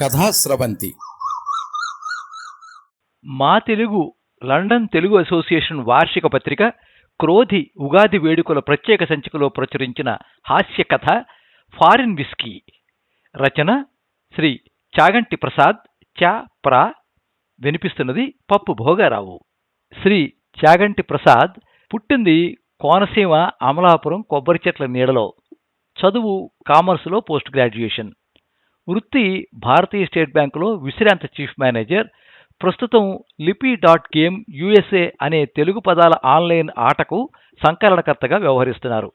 కథాస్రవంతి మా Telugu London Telugu association వార్షిక పత్రిక క్రోధి ఉగాది వేడుకల ప్రత్యేక సంచికలో ప్రచురించిన హాస్య కథ ఫారిన్ విస్కీ. రచన శ్రీ చాగంటి ప్రసాద్ చా. ప్రా. వినిపిస్తున్నది పప్పు భోగారావు. శ్రీ చాగంటి ప్రసాద్ పుట్టింది కోనసీమ అమలాపురం కొబ్బరి చెట్ల నీడలో. చదువు కామర్సులో పోస్ట్ గ్రాడ్యుయేషన్. వృత్తి భారతీయ స్టేట్ బ్యాంకులో విశ్రాంత చీఫ్ మేనేజర్ ప్రస్తుతం లిపి డాట్ గేమ్ యుఎస్ఏ అనే తెలుగు పదాల ఆన్లైన్ ఆటకు సంకలనకర్తగా వ్యవహరిస్తున్నారు.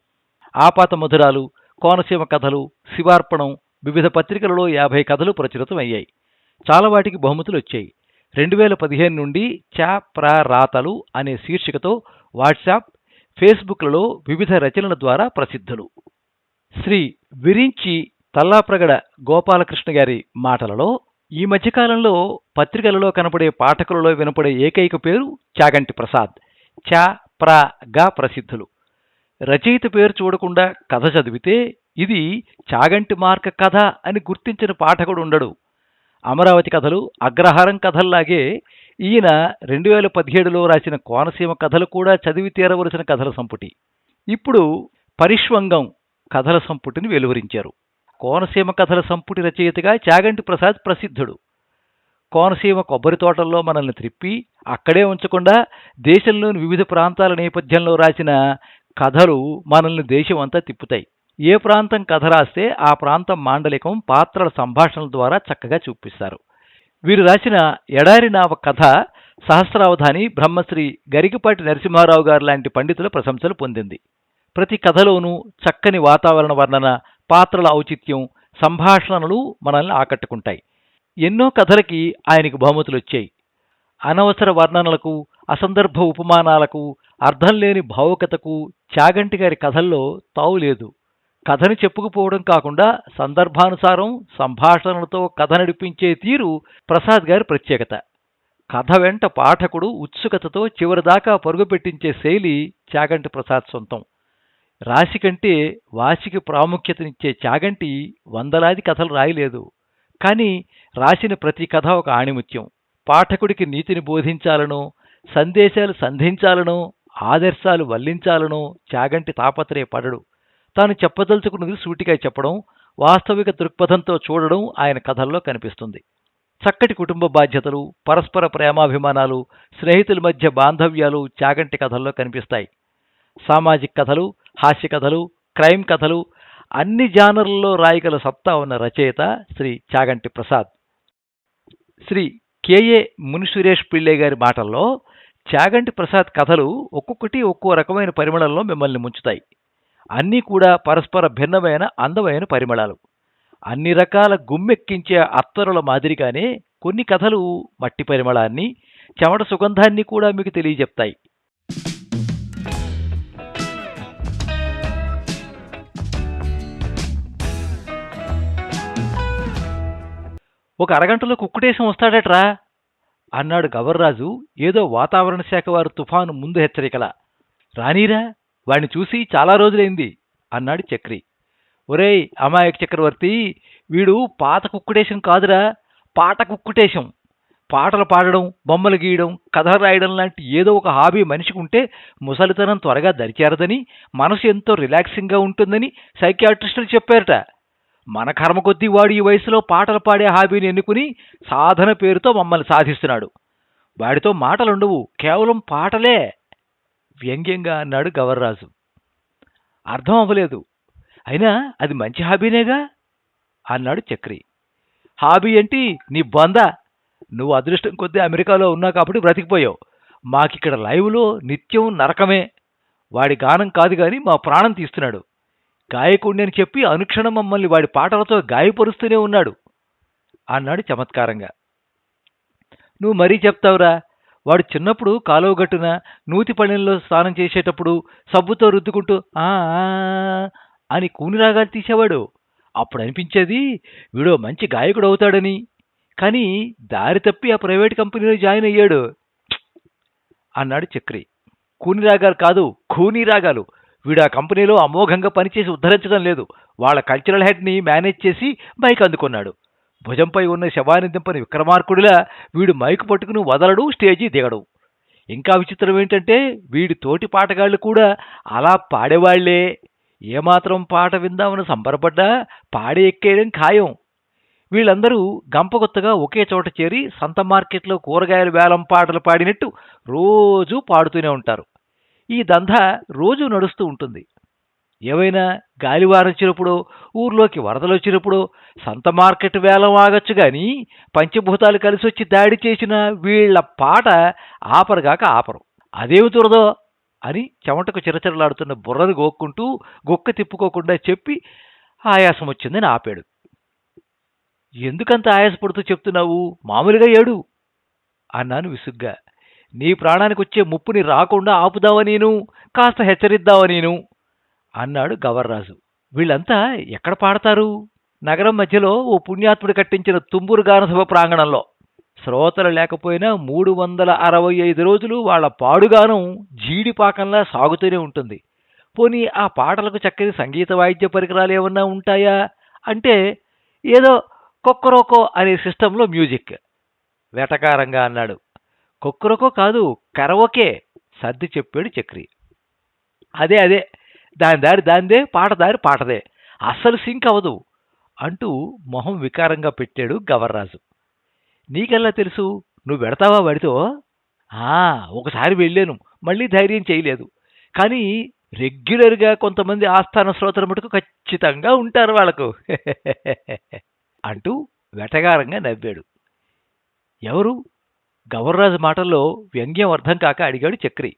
ఆపాత మధురాలు కోనసీమ కథలు శివార్పణం వివిధ పత్రికలలో యాభై కథలు ప్రచురితమయ్యాయి. చాలా వాటికి బహుమతులు వచ్చాయి. రెండు వేల పదిహేను నుండి చా ప్రా రాతలు అనే శీర్షికతో వాట్సాప్ ఫేస్బుక్లలో వివిధ రచనల ద్వారా ప్రసిద్ధులు. శ్రీ విరించి తల్లాప్రగడ గోపాలకృష్ణ గారి మాటలలో ఈ మధ్యకాలంలో పత్రికలలో కనపడే పాఠకులలో వినపడే ఏకైక పేరు చాగంటి ప్రసాద్. చా ప్రా గా ప్రసిద్ధులు. రచయిత పేరు చూడకుండా కథ చదివితే ఇది చాగంటి మార్క కథ అని గుర్తించిన పాఠకుడు ఉండడు. అమరావతి కథలు అగ్రహారం కథల్లాగే ఈయన రెండు వేల పదిహేడులో రాసిన కోనసీమ కథలు కూడా చదివి తీరవలసిన కథల సంపుటి. ఇప్పుడు పరిష్వంగం కథల సంపుటిని వెలువరించారు. కోనసీమ కథల సంపుటి రచయితగా చాగంటి ప్రసాద్ ప్రసిద్ధుడు. కోనసీమ కొబ్బరి తోటల్లో మనల్ని త్రిప్పి అక్కడే ఉంచకుండా దేశంలోని వివిధ ప్రాంతాల నేపథ్యంలో రాసిన కథలు మనల్ని దేశం అంతా తిప్పుతాయి. ఏ ప్రాంతం కథ రాస్తే ఆ ప్రాంతం మాండలికం పాత్రల సంభాషణల ద్వారా చక్కగా చూపిస్తారు. వీరు రాసిన ఎడారి నావ కథ సహస్రావధాని బ్రహ్మశ్రీ గరికపాటి నరసింహారావు గారు లాంటి పండితుల ప్రశంసలు పొందింది. ప్రతి కథలోనూ చక్కని వాతావరణ వర్ణన పాత్రల ఔచిత్యం సంభాషణలు మనల్ని ఆకట్టుకుంటాయి. ఎన్నో కథలకి ఆయనకు బహుమతులు వచ్చాయి. అనవసర వర్ణనలకు అసందర్భ ఉపమానాలకు అర్థం లేని భావుకతకు చాగంటి గారి కథల్లో తావు లేదు. కథని చెప్పుకుపోవడం కాకుండా సందర్భానుసారం సంభాషణలతో కథ నడిపించే తీరు ప్రసాద్ గారి ప్రత్యేకత. కథ వెంట పాఠకుడు ఉత్సుకతతో చివరిదాకా పరుగుపెట్టించే శైలి చాగంటి ప్రసాద్ సొంతం. రాశి కంటే వాసికి ప్రాముఖ్యతనిచ్చే చాగంటి వందలాది కథలు రాయలేదు. కానీ రాసిన ప్రతి కథ ఒక ఆణిముత్యం. పాఠకుడికి నీతిని బోధించాలనో సందేశాలు సంధించాలనో ఆదర్శాలు వల్లించాలనో చాగంటి తాపత్రయపడడు తాను చెప్పదలుచుకున్నది సూటిగా చెప్పడం వాస్తవిక దృక్పథంతో చూడడం ఆయన కథల్లో కనిపిస్తుంది. చక్కటి కుటుంబ బాధ్యతలు పరస్పర ప్రేమాభిమానాలు స్నేహితుల మధ్య బాంధవ్యాలు చాగంటి కథల్లో కనిపిస్తాయి. సామాజిక కథలు హాస్య కథలు క్రైమ్ కథలు అన్ని జానర్లలో రాయగల సత్తా ఉన్న రచయిత శ్రీ చాగంటి ప్రసాద్. శ్రీ కేఏ మునిసురేష్ పిళ్ళే గారి మాటల్లో చాగంటి ప్రసాద్ కథలు ఒక్కొక్కటి ఒక్కో రకమైన పరిమళంలో మిమ్మల్ని ముంచుతాయి. అన్నీ కూడా పరస్పర భిన్నమైన అందమైన పరిమళాలు. అన్ని రకాల గుమ్మెక్కించే అత్తరుల మాదిరిగానే కొన్ని కథలు మట్టి పరిమళాన్ని చెమట సుగంధాన్ని కూడా మీకు తెలియజెప్తాయి. ఒక అరగంటలో కుక్కుటేశం వస్తాడట్రా? అన్నాడు గవర్రాజు ఏదో వాతావరణ శాఖ వారు తుఫాను ముందు హెచ్చరికల. రానీరా వాణ్ణి చూసి చాలా రోజులైంది అన్నాడు చక్రి. ఒరేయ్ అమాయక చక్రవర్తి వీడు పాత కుక్కుటేశం కాదురా పాట కుక్కుటేశం. పాటలు పాడడం బొమ్మలు గీయడం కథ రాయడం లాంటి ఏదో ఒక హాబీ మనిషికి ఉంటే ముసలితనం త్వరగా దరిచేరదని మనసు ఎంతో రిలాక్సింగ్గా ఉంటుందని సైకియాట్రిస్టులు చెప్పారట. మన కర్మ కొద్దీ వాడు ఈ వయసులో పాటలు పాడే హాబీని ఎన్నుకుని సాధన పేరుతో మమ్మల్ని సాధిస్తున్నాడు. వాడితో మాటలుండవు కేవలం పాటలే. వ్యంగ్యంగా అన్నాడు గవర్రాజు. అర్థం అవ్వలేదు. అయినా అది మంచి హాబీనేగా? అన్నాడు చక్రి. హాబీ ఏంటి? నీ బొంద. నువ్వు అదృష్టం కొద్దీ అమెరికాలో ఉన్నావు కాబట్టి బ్రతికిపోయావు. మాకిక్కడ లైవ్లో నిత్యం నరకమే. వాడి గానం కాదు కానీ మా ప్రాణం తీస్తున్నాడు. గాయకుడిని అని చెప్పి అనుక్షణం మమ్మల్ని వాడి పాటలతో గాయపరుస్తూనే ఉన్నాడు. అన్నాడు చమత్కారంగా. నువ్వు మరీ చెప్తావురా వాడు చిన్నప్పుడు కాలువ గట్టున నూతి పళ్ళెంలో స్నానం చేసేటప్పుడు సబ్బుతో రుద్దుకుంటూ ఆ అని కూని రాగాలు తీసేవాడు. అప్పుడు అనిపించేది వీడో మంచి గాయకుడు అవుతాడని. కానీ దారి తప్పి ఆ ప్రైవేట్ కంపెనీలో జాయిన్ అయ్యాడు. అన్నాడు చక్రి. కూని రాగాలు కాదు ఖూనీ రాగాలు వీడు ఆ కంపెనీలో అమోఘంగా పనిచేసి ఉద్ధరించడం లేదు. వాళ్ళ కల్చరల్ హెడ్ని మేనేజ్ చేసి మైక్ అందుకున్నాడు. భుజంపై ఉన్న శవాన్ని దింపని విక్రమార్కుడిలా వీడు మైకు పట్టుకుని వదలడు స్టేజీ దిగడు. ఇంకా విచిత్రం ఏంటంటే వీడి తోటి పాటగాళ్ళు కూడా అలా పాడేవాళ్ళే. ఏమాత్రం పాట విందామని సంబరపడ్డా పాడి ఎక్కేయడం ఖాయం. వీళ్ళందరూ గంపగొత్తగా ఒకే చోట చేరి సంత మార్కెట్లో కూరగాయల వేలం పాటలు పాడినట్టు రోజూ పాడుతూనే ఉంటారు. ఈ దంధ రోజూ నడుస్తూ ఉంటుంది. ఏవైనా గాలివారొచ్చినప్పుడో ఊర్లోకి వరదలు వచ్చినప్పుడో సంత మార్కెట్ వేలం ఆగచ్చు గాని పంచభూతాలు కలిసి వచ్చి దాడి చేసిన వీళ్ళ పాట ఆపరుగాక ఆపరు. అదేమి తురదో అని చెమటకు చిరచిరలాడుతున్న బుర్రను గోక్కుంటూ గొక్క తిప్పుకోకుండా చెప్పి ఆయాసం వచ్చిందని ఆపాడు. ఎందుకంత ఆయాసపడుతూ చెప్తున్నావు? మామూలుగా ఏడు అన్నాను విసుగ్గా. నీ ప్రాణానికి వచ్చే ముప్పుని రాకుండా ఆపుదావా నేను? కాస్త హెచ్చరిద్దావా నేను? అన్నాడు గవర్రాజు. వీళ్ళంతా ఎక్కడ పాడతారు? నగరం మధ్యలో ఓ పుణ్యాత్ముడు కట్టించిన తుంబూరు గానసభ ప్రాంగణంలో. శ్రోతలు లేకపోయినా మూడు వందల అరవై ఐదు రోజులు వాళ్ళ పాడుగానం జీడిపాకంలా సాగుతూనే ఉంటుంది. పోనీ ఆ పాటలకు చక్కని సంగీత వాయిద్య పరికరాలు ఏమన్నా ఉంటాయా? అంటే ఏదో కొక్కరోకో అనే సిస్టంలో మ్యూజిక్. వెటకారంగా అన్నాడు. కొక్కరొకో కాదు కరవకే సర్ది చెప్పాడు చక్రి. అదే అదే దాని దారి దాందే పాట దారి పాటదే. అస్సలు సింక్ అవ్వదు అంటూ మొహం వికారంగా పెట్టాడు గవర్రాజు. నీకెల్లా తెలుసు? నువ్వు పెడతావా వాడితో? ఆ ఒకసారి వెళ్ళాను మళ్ళీ ధైర్యం చేయలేదు. కానీ రెగ్యులర్గా కొంతమంది ఆస్థాన శ్రోతల మటుకు ఖచ్చితంగా ఉంటారు వాళ్ళకు. అంటూ వెటగారంగా నవ్వాడు. ఎవరు? గవర్రాజు మాటల్లో వ్యంగ్యం అర్థం కాక అడిగాడు చక్రి.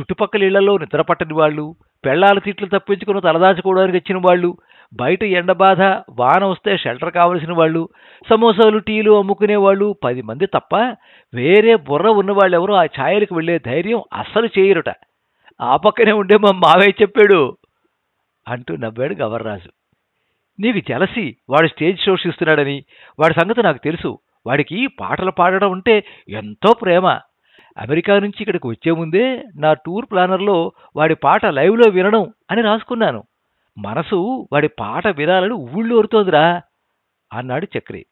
చుట్టుపక్కల ఇళ్ళలో నిద్రపట్టని వాళ్ళు పెళ్ళాల తిట్లు తప్పించుకుని తలదాచుకోవడానికి వచ్చిన వాళ్ళు బయట ఎండబాధ వాన వస్తే షెల్టర్ కావలసిన వాళ్ళు సమోసాలు టీలు అమ్ముకునే వాళ్ళు పది మంది తప్ప వేరే బుర్ర ఉన్నవాళ్ళు ఎవరు ఆ ఛాయలకు వెళ్ళే ధైర్యం అస్సలు చేయరుట. ఆ పక్కనే ఉండే మా మావయ్య చెప్పాడు. అంటూ నవ్వాడు గవర్రాజు. నీకు జలసి వాడు స్టేజ్ షోస్ ఇస్తున్నాడని వాడి సంగతి నాకు తెలుసు. వాడికి పాటలు పాడడం అంటే ఎంతో ప్రేమ. అమెరికా నుంచి ఇక్కడికి వచ్చే ముందే నా టూర్ ప్లానర్లో వాడి పాట లైవ్లో వినడం అని రాసుకున్నాను. మనసు వాడి పాట వినాలని ఊళ్ళోరుతోందిరా అన్నాడు చక్రి.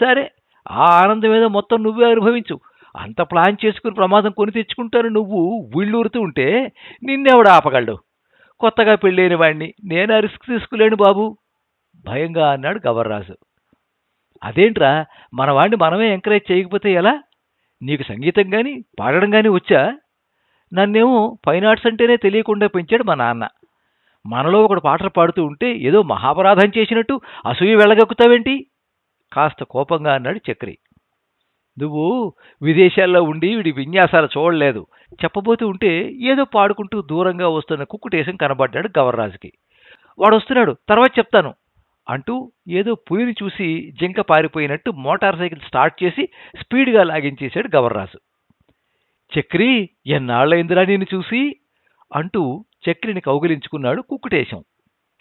సరే ఆ ఆనందం ఏదో మొత్తం నువ్వే అనుభవించు. అంత ప్లాన్ చేసుకుని ప్రమాదం కొని తెచ్చుకుంటాను నువ్వు ఊళ్ళూరుతూ ఉంటే నిన్నెవడ ఆపగలడు? కొత్తగా పెళ్ళైన వాడిని నేను రిస్క్ తీసుకులేను బాబు? భయంగా అన్నాడు గవర్రాజు. అదేంట్రా? మన వాడిని మనమే ఎంకరేజ్ చేయకపోతే ఎలా? నీకు సంగీతం కానీ పాడడం కానీ వచ్చా? నన్నేమో ఫైన్ ఆర్ట్స్ అంటేనే తెలియకుండా పెంచాడు మా నాన్న. మనలో ఒకడు పాటలు పాడుతూ ఉంటే ఏదో మహాపరాధం చేసినట్టు అసూయ వెళ్ళగక్కుతావేంటి? కాస్త కోపంగా అన్నాడు చక్రి. నువ్వు విదేశాల్లో ఉండి వీడి విన్యాసాలు చూడలేదు. చెప్పబోతూ ఉంటే ఏదో పాడుకుంటూ దూరంగా వస్తున్న కుక్కుటేసం కనబడ్డాడు గవర్రాజుకి. వాడు వస్తున్నాడు తర్వాత చెప్తాను. అంటూ ఏదో పులిని చూసి జింక పారిపోయినట్టు మోటార్ సైకిల్ స్టార్ట్ చేసి స్పీడ్గా లాగించేశాడు గవర్రాజు చక్రి ఎన్నాళ్ళైందిరా నేను చూసి? అంటూ చక్రిని కౌగిలించుకున్నాడు కుక్కుటేశం.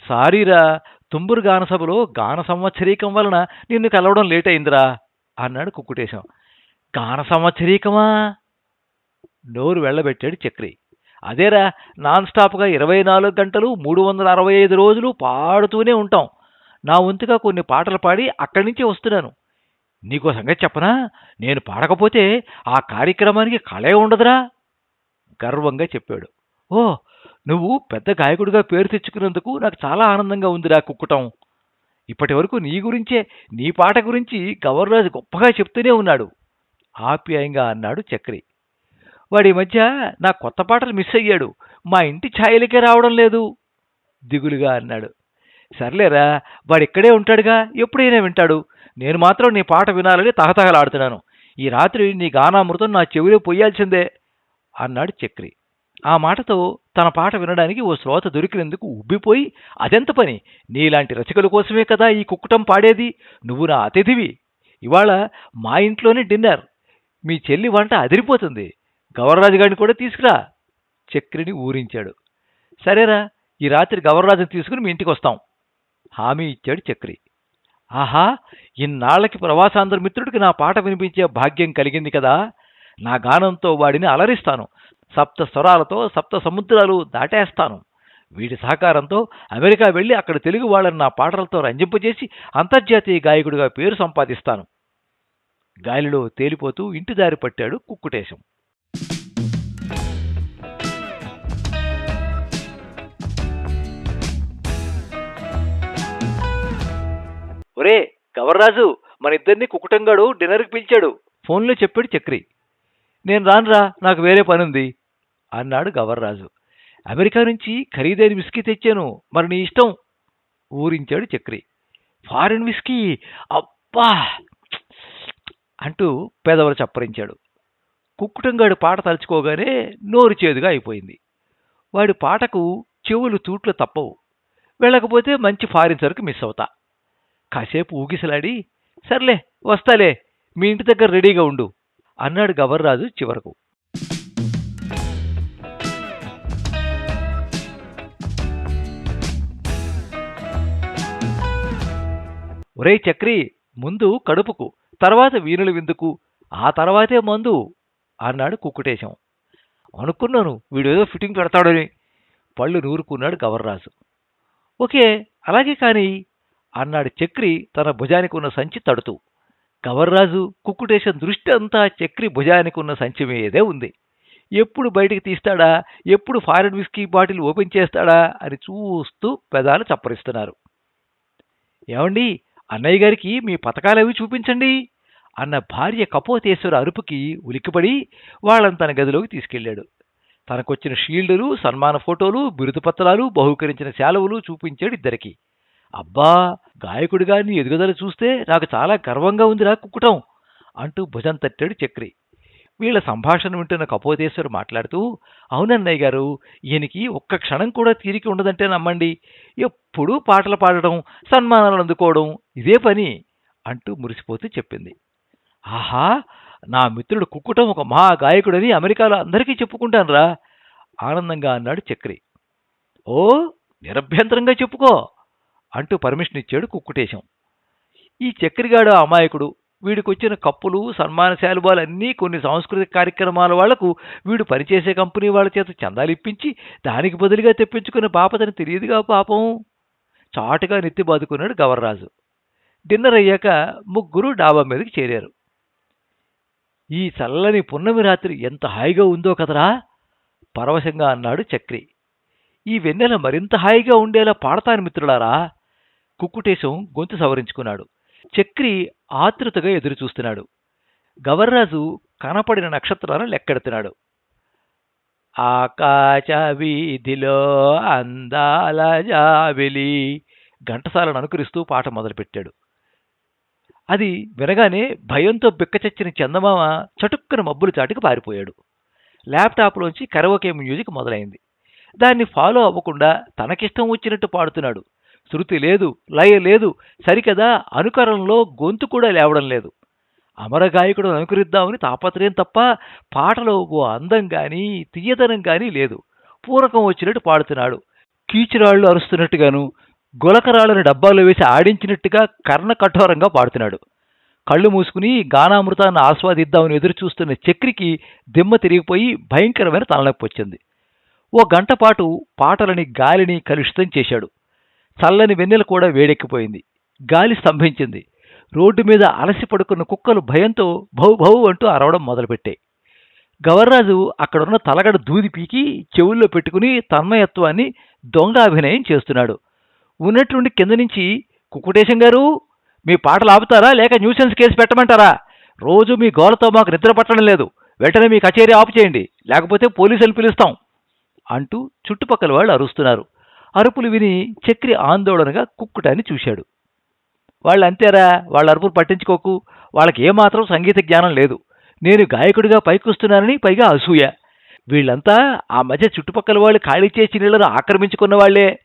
సారీరా తుంబురు గానసభలో గాన సంవత్సరీకం వలన నిన్ను కలవడం లేట్ అయిందిరా అన్నాడు కుక్కుటేశం. గాన సంవత్సరీకమా? నోరు వెళ్ళబెట్టాడు చక్రి. అదేరా నాన్ స్టాప్గా ఇరవై నాలుగు గంటలు మూడు వందల అరవై ఐదు రోజులు పాడుతూనే ఉంటాం. నా వంతుగా కొన్ని పాటలు పాడి అక్కడి నుంచే వస్తున్నాను. నీకో సంగతి చెప్పనా? నేను పాడకపోతే ఆ కార్యక్రమానికి కళే ఉండదురా గర్వంగా చెప్పాడు. ఓ నువ్వు పెద్ద గాయకుడిగా పేరు తెచ్చుకున్నందుకు నాకు చాలా ఆనందంగా ఉందిరా కుక్కుటం. ఇప్పటి వరకు నీ గురించే నీ పాట గురించి గవర్నరాజు గొప్పగా చెప్తూనే ఉన్నాడు. ఆప్యాయంగా అన్నాడు చక్రి. వాడి మధ్య నా కొత్త పాటలు మిస్ అయ్యాడు. మా ఇంటి ఛాయలకే రావడం లేదు దిగులుగా అన్నాడు. సర్లేరా వాడు ఇక్కడే ఉంటాడుగా? ఎప్పుడైనా వింటాడు. నేను మాత్రం నీ పాట వినాలని తహతహలాడుతున్నాను. ఈ రాత్రి నీ గానామృతం నా చెవిలో పొయ్యాల్సిందే అన్నాడు చక్రి. ఆ మాటతో తన పాట వినడానికి ఓ శ్రోత దొరికినందుకు ఉబ్బిపోయి అదెంత పని? నీలాంటి రచకుల కోసమే కదా ఈ కుక్కుటం పాడేది? నువ్వు నా అతిథివి. ఇవాళ మా ఇంట్లోనే డిన్నర్. మీ చెల్లి వంట అదిరిపోతుంది. గవర్రాజు గారిని కూడా తీసుకురా. చక్రిని ఊరించాడు. సరేరా ఈ రాత్రి గవర్రాజుని తీసుకుని మీ ఇంటికి వస్తాం హామీ ఇచ్చాడు చక్రి. ఆహా ఇన్నాళ్ళకి ప్రవాసాంధ్ర మిత్రుడికి నా పాట వినిపించే భాగ్యం కలిగింది కదా. నా గానంతో వాడిని అలరిస్తాను. సప్త స్వరాలతో సప్త సముద్రాలు దాటేస్తాను. వీటి సహకారంతో అమెరికా వెళ్ళి అక్కడ తెలుగు వాళ్ళని నా పాటలతో రంజింపజేసి అంతర్జాతీయ గాయకుడిగా పేరు సంపాదిస్తాను. గాలిలో తేలిపోతూ ఇంటి దారి పట్టాడు కుక్కుటేశం. ఒరే గవర్రాజు మన ఇద్దరిని కుకుటంగాడు డిన్నర్కి పిలిచాడు. ఫోన్లో చెప్పాడు చక్రి. నేను రానురా నాకు వేరే పనుంది అన్నాడు గవర్రాజు అమెరికా నుంచి ఖరీదైన విస్కీ తెచ్చాను మరి నీ ఇష్టం ఊరించాడు చక్రి. ఫారిన్ విస్కీ అబ్బా! అంటూ పెదవులు చప్పరించాడు. కుక్కుటంగాడు పాట తలుచుకోగానే నోరు చేదుగా అయిపోయింది. వాడి పాటకు చెవులు తూట్లు తప్పవు. వెళ్ళకపోతే మంచి ఫారిన్ సరుకు మిస్ అవుతా. కాసేపు ఊగిసలాడి సర్లే వస్తాలే మీ ఇంటి దగ్గర రెడీగా ఉండు అన్నాడు గవర్రాజు చివరకు. ఒరే చక్రి ముందు కడుపుకు తర్వాత వీణుల విందుకు ఆ తర్వాతే మందు అన్నాడు కుక్కుటేశం. అనుకున్నాను వీడేదో ఫిట్టింగ్ పెడతాడని పళ్ళు నూరుకున్నాడు గవర్రాజు. ఓకే అలాగే కానీ అన్నాడు చక్రి తన భుజానికి ఉన్న సంచి తడుతూ. గవర్రాజు కుక్కుటేశం దృష్టి అంతా చక్రి భుజానికి ఉన్న సంచి మీదే ఉంది. ఎప్పుడు బయటికి తీస్తాడా? ఎప్పుడు ఫారెన్ విస్కీ బాటిల్ ఓపెన్ చేస్తాడా? అని చూస్తూ పెదాలు చప్పరిస్తున్నారు. ఏమండి అన్నయ్య గారికి మీ పథకాలవి చూపించండి? అన్న భార్య కపోతేశ్వర అరుపుకి ఉలిక్కిపడి వాళ్ళని తన గదిలోకి తీసుకెళ్ళాడు. తనకొచ్చిన షీల్డులు సన్మాన ఫోటోలు బిరుదు పత్రాలు బహుకరించిన శాలువలు చూపించాడు ఇద్దరికి. అబ్బా గాయకుడిగా నీ ఎదుగుదల చూస్తే నాకు చాలా గర్వంగా ఉందిరా కుక్కుటం అంటూ భుజం తట్టాడు చక్రి. వీళ్ళ సంభాషణ వింటున్న కపోతేశ్వరు మాట్లాడుతూ అవునన్నయ్య గారు ఈయనకి ఒక్క క్షణం కూడా తీరిక ఉండదంటే నమ్మండి. ఎప్పుడూ పాటలు పాడడం సన్మానాలు అందుకోవడం ఇదే పని అంటూ మురిసిపోతూ చెప్పింది. ఆహా నా మిత్రుడు కుక్కుటం ఒక మహా గాయకుడని అమెరికాలో అందరికీ చెప్పుకుంటానురా ఆనందంగా అన్నాడు చక్రి. ఓ నిరభ్యంతరంగా చెప్పుకో. అంటూ పర్మిషన్ ఇచ్చాడు కుక్కుటేశం. ఈ చక్రిగాడు అమాయకుడు. వీడికొచ్చిన కప్పులు సన్మాన శాలువాలన్నీ కొన్ని సాంస్కృతిక కార్యక్రమాల వాళ్ళకు వీడు పనిచేసే కంపెనీ వాళ్ళ చేత చందాలు ఇప్పించి దానికి బదులుగా తెప్పించుకున్న బాపతని తెలియదుగా పాపం. చాటుగా నెత్తి బాదుకున్నాడు గవర్రాజు. డిన్నర్ అయ్యాక ముగ్గురు డాబా మీదకి చేరారు. ఈ చల్లని పున్నమి రాత్రి ఎంత హాయిగా ఉందో కదరా? పరవశంగా అన్నాడు చక్రి. ఈ వెన్నెల మరింత హాయిగా ఉండేలా పాడతాను మిత్రులారా? కుక్కుటేశం గొంతు సవరించుకున్నాడు. చక్రి ఆతృతగా ఎదురుచూస్తున్నాడు. గవర్రాజు కనపడిన నక్షత్రాలను లెక్కెడుతున్నాడు. ఆకాశ వీధిలో అందాల జాబిలి ఘంటసాలను అనుకరిస్తూ పాట మొదలుపెట్టాడు. అది వినగానే భయంతో బిక్కచెచ్చిన చందమామ చటుక్కున మబ్బులు చాటుకు పారిపోయాడు. ల్యాప్టాప్లోంచి కరవకే మ్యూజిక్ మొదలైంది. దాన్ని ఫాలో అవ్వకుండా తనకిష్టం వచ్చినట్టు పాడుతున్నాడు. శృతి లేదు లయ లేదు సరికదా అనుకరణలో గొంతు కూడా లేవడం లేదు. అమరగాయకుడు అనుకరిద్దామని తాపత్రయం తప్ప పాటలో ఓ అందం కానీ తీయదనం కానీ లేదు. పూరకం వచ్చినట్టు పాడుతున్నాడు. కీచురాళ్ళు అరుస్తున్నట్టుగాను గులకరాళ్ళని డబ్బాలో వేసి ఆడించినట్టుగా కర్ణ కఠోరంగా పాడుతున్నాడు. కళ్ళు మూసుకుని గానామృతాన్ని ఆస్వాదిద్దామని ఎదురు చూస్తున్న చక్రికి దిమ్మ తిరిగిపోయి భయంకరమైన తలనొప్పి వచ్చింది. ఓ గంట పాటు పాటలని గాలిని కలుషితం చేశాడు. చల్లని వెన్నెల కూడా వేడెక్కిపోయింది. గాలి స్తంభించింది. రోడ్డు మీద అలసి పడుకున్న కుక్కలు భయంతో భౌ భౌ అంటూ అరవడం మొదలుపెట్టాయి. గవర్రాజు అక్కడున్న తలగడ దూది పీకి చెవుల్లో పెట్టుకుని తన్మయత్వాన్ని దొంగ అభినయం చేస్తున్నాడు. ఉన్నట్టుండి కింద నుంచి కుక్కుటేశం గారు మీ పాటలు ఆపుతారా? లేక న్యూసెన్స్ కేసు పెట్టమంటారా? రోజు మీ గోలతో మాకు నిద్ర పట్టడం లేదు. వెంటనే మీ కచేరీ ఆపు చేయండి. లేకపోతే పోలీసులు పిలుస్తాం. అంటూ చుట్టుపక్కల వాళ్ళు అరుస్తున్నారు. అరుపులు విని చక్రి ఆందోళనగా కుక్కుటాన్ని చూశాడు. వాళ్ళు అంతేరా వాళ్ళ అరుపులు పట్టించుకోకు వాళ్ళకి ఏమాత్రం సంగీత జ్ఞానం లేదు. నేను గాయకుడిగా పైకొస్తున్నానని పైగా అసూయ. వీళ్ళంతా ఆ మధ్య చుట్టుపక్కల వాళ్ళు ఖాళీ చేసి నీళ్ళను ఆక్రమించుకున్న వాళ్ళే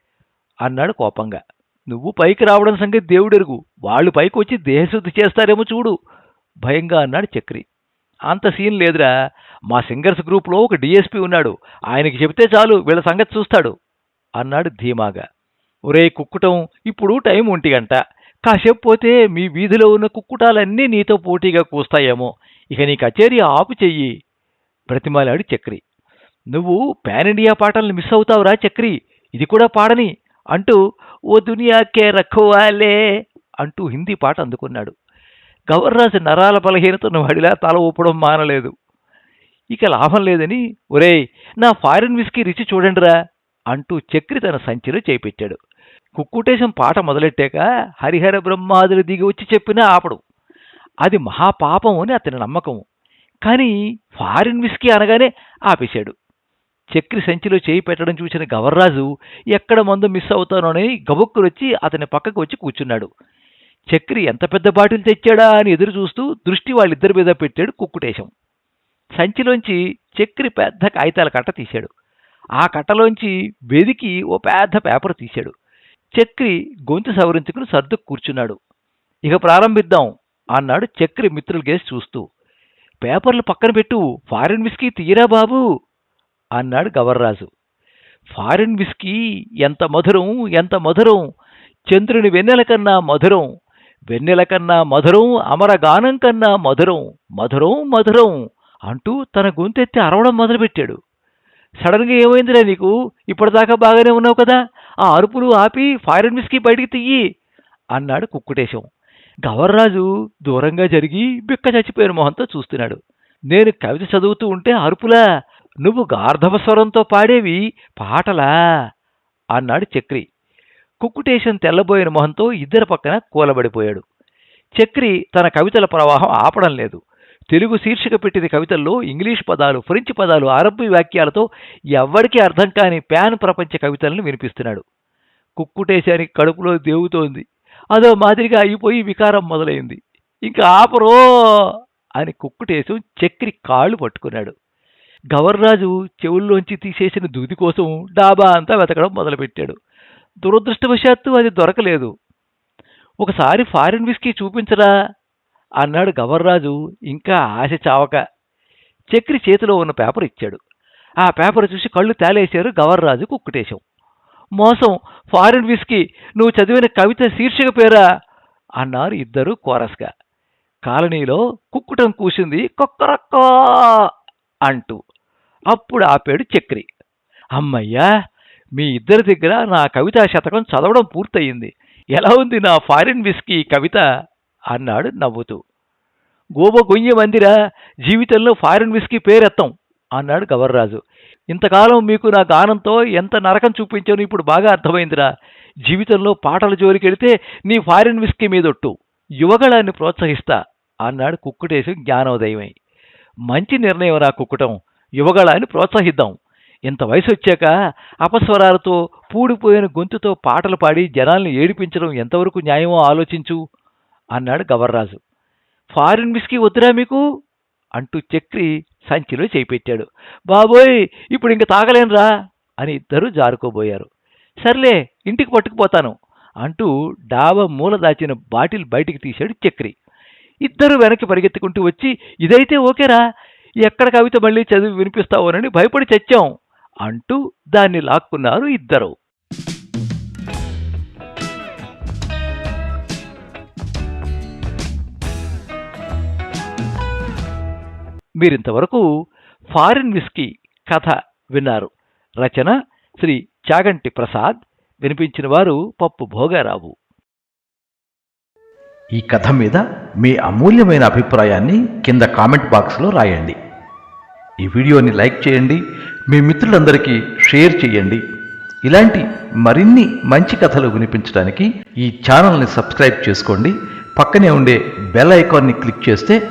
అన్నాడు కోపంగా. నువ్వు పైకి రావడం సంగతి దేవుడెరుగు. వాళ్ళు పైకి వచ్చి దేహశుద్ధి చేస్తారేమో చూడు భయంగా అన్నాడు చక్రి. అంత సీన్ లేదురా. మా సింగర్స్ గ్రూప్లో ఒక డిఎస్పీ ఉన్నాడు. ఆయనకి చెబితే చాలు వీళ్ళ సంగతి చూస్తాడు. అన్నాడు ధీమాగా. ఒరే కుక్కుటం ఇప్పుడు టైం ఒంటి గంట. కాసేపు పోతే మీ వీధిలో ఉన్న కుక్కుటాలన్నీ నీతో పోటీగా కూస్తాయేమో. ఇక నీ కచేరీ ఆపు చెయ్యి. బ్రతిమాలాడు చక్రి. నువ్వు పాన్ ఇండియా పాటలను మిస్ అవుతావురా చక్రి. ఇది కూడా పాడని. అంటూ ఓ దునియాకే రఖవాలే అంటూ హిందీ పాట అందుకున్నాడు. గవర్రాజు నరాల బలహీనతను వాడిలా తల ఊపడం మానలేదు. ఇక లాభం లేదని ఒరేయ్ నా ఫారిన్ విస్కీ రుచి చూడండిరా. అంటూ చక్రి తన సంచిలో చేపెట్టాడు. కుక్కుటేశం పాట మొదలెట్టాక హరిహర బ్రహ్మాదులు దిగి వచ్చి చెప్పినా ఆపడు. అది మహాపాపం అని అతని నమ్మకం కానీ ఫారిన్ విస్కీ అనగానే ఆపేశాడు. చక్రి సంచిలో చేయి పెట్టడం చూసిన గవర్రాజు ఎక్కడ మందు మిస్ అవుతానోనని గబుక్కులొచ్చి అతని పక్కకు వచ్చి కూర్చున్నాడు. చక్రి ఎంత పెద్ద బాటిల్ తెచ్చాడా అని ఎదురు చూస్తూ దృష్టి వాళ్ళిద్దరి మీద పెట్టాడు కుక్కుటేశం. సంచిలోంచి చక్రి పెద్ద కాగితాల కట్ట తీశాడు. ఆ కట్టలోంచి వెదికి ఓ పెద్ద పేపర్ తీశాడు. చక్రి గొంతు సవరించుకుని సర్దుకు కూర్చున్నాడు. ఇక ప్రారంభిద్దాం అన్నాడు చక్రి మిత్రుల కేసి చూస్తూ. పేపర్లు పక్కన పెట్టు ఫారిన్ విస్కీ తీయరా బాబు అన్నాడు గవర్రాజు. ఫారిన్ విస్కీ ఎంత మధురం ఎంత మధురం చంద్రుని వెన్నెల కన్నా మధురం వెన్నెల కన్నా మధురం అమరగానం కన్నా మధురం మధురం మధురం అంటూ తన గొంతెత్తి అరవడం మొదలుపెట్టాడు. సడన్గా ఏమైందిరా నీకు? ఇప్పటిదాకా బాగానే ఉన్నావు కదా? ఆ అరుపులు ఆపి ఫారిన్ మిస్కి బయటికి తీయి అన్నాడు కుక్కుటేశం. గవర్రాజు దూరంగా జరిగి బిక్క చచ్చిపోయిన మొహంతో చూస్తున్నాడు. నేను కవిత చదువుతూ ఉంటే అరుపులా నువ్వు గార్ధవ స్వరంతో పాడేవి పాటలా? అన్నాడు చక్రి. కుక్కుటేశం తెల్లబోయిన మొహంతో ఇద్దరి పక్కన కూలబడిపోయాడు. చక్రి తన కవితల ప్రవాహం ఆపడం లేదు. తెలుగు శీర్షిక పెట్టిన కవితల్లో ఇంగ్లీష్ పదాలు ఫ్రెంచ్ పదాలు అరబ్బీ వాక్యాలతో ఎవ్వడికీ అర్థం కాని ప్యాన్ ప్రపంచ కవితలను వినిపిస్తున్నాడు. కుక్కుటేశానికి కడుపులో దేవుతోంది. అదో మాదిరిగా అయిపోయి వికారం మొదలైంది. ఇంకా ఆపరో అని కుక్కుటేశం చక్రి కాళ్ళు పట్టుకున్నాడు. గవర్రాజు చెవుల్లోంచి తీసేసిన దూది కోసం డాబా అంతా వెతకడం మొదలుపెట్టాడు. దురదృష్టవశాత్తు అది దొరకలేదు. ఒకసారి ఫారిన్ విస్కీ చూపించరా అన్నాడు గవర్రాజు ఇంకా ఆశ చావక. చక్రి చేతిలో ఉన్న పేపర్ ఇచ్చాడు. ఆ పేపర్ చూసి కళ్ళు తేలేశారు గవర్రాజు కుక్కుటేశం. మోసం ఫారిన్ విస్కీ నువ్వు చదివిన కవిత శీర్షిక పేరా? అన్నారు ఇద్దరు కోరస్గా కాలనీలో కుక్కుటం కూసింది కొక్కరొక్క అంటూ. అప్పుడు ఆపాడు చక్రి. అమ్మయ్యా మీ ఇద్దరి దగ్గర నా కవితా శతకం చదవడం పూర్తయింది. ఎలా ఉంది నా ఫారిన్ విస్కీ కవిత? అన్నాడు నవ్వుతూ. గోబ గొయ్య మందిరా జీవితంలో ఫారిన్ విస్కీ పేరెత్తాం అన్నాడు గవర్రాజు. ఇంతకాలం మీకు నా గానంతో ఎంత నరకం చూపించాను ఇప్పుడు బాగా అర్థమైందిరా. జీవితంలో పాటల జోలికెడితే నీ ఫారిన్ విస్కీ మీదొట్టు. యువగళాన్ని ప్రోత్సహిస్తా అన్నాడు కుక్కుటేసి జ్ఞానోదయమై. మంచి నిర్ణయం రా కుక్కుటం. యువగళాన్ని ప్రోత్సహిద్దాం. ఇంత వయసు వచ్చాక అపస్వరాలతో పూడిపోయిన గొంతుతో పాటలు పాడి జనాల్ని ఏడిపించడం ఎంతవరకు న్యాయమో ఆలోచించు. అన్నాడు గవర్రాజు. ఫారిన్ విస్కీ వద్దురా మీకు? అంటూ చక్రి సంచిలో చేయిపెట్టాడు. బాబోయ్ ఇప్పుడు ఇంక తాగలేనురా అని ఇద్దరూ జారుకోబోయారు. సర్లే ఇంటికి పట్టుకుపోతాను అంటూ డాబా మూల దాచిన బాటిల్ బయటికి తీశాడు చక్రి. ఇద్దరు వెనక్కి పరిగెత్తుకుంటూ వచ్చి ఇదైతే ఓకేరా ఎక్కడ కవిత మళ్ళీ చదివి వినిపిస్తావోనని భయపడి చచ్చాం అంటూ దాన్ని లాక్కున్నారు ఇద్దరు. మీరింతవరకు ఫారిన్ విస్కీ కథ విన్నారు. రచన శ్రీ చాగంటి ప్రసాద్. వినిపించిన వారు పప్పు భోగారావు. ఈ కథ మీద మీ అమూల్యమైన అభిప్రాయాన్ని కింద కామెంట్ బాక్స్లో రాయండి. ఈ వీడియోని లైక్ చేయండి మీ మిత్రులందరికీ షేర్ చేయండి. ఇలాంటి మరిన్ని మంచి కథలు వినిపించడానికి ఈ ఛానల్ని సబ్స్క్రైబ్ చేసుకోండి. పక్కనే ఉండే బెల్ ఐకాన్ని క్లిక్ చేస్తే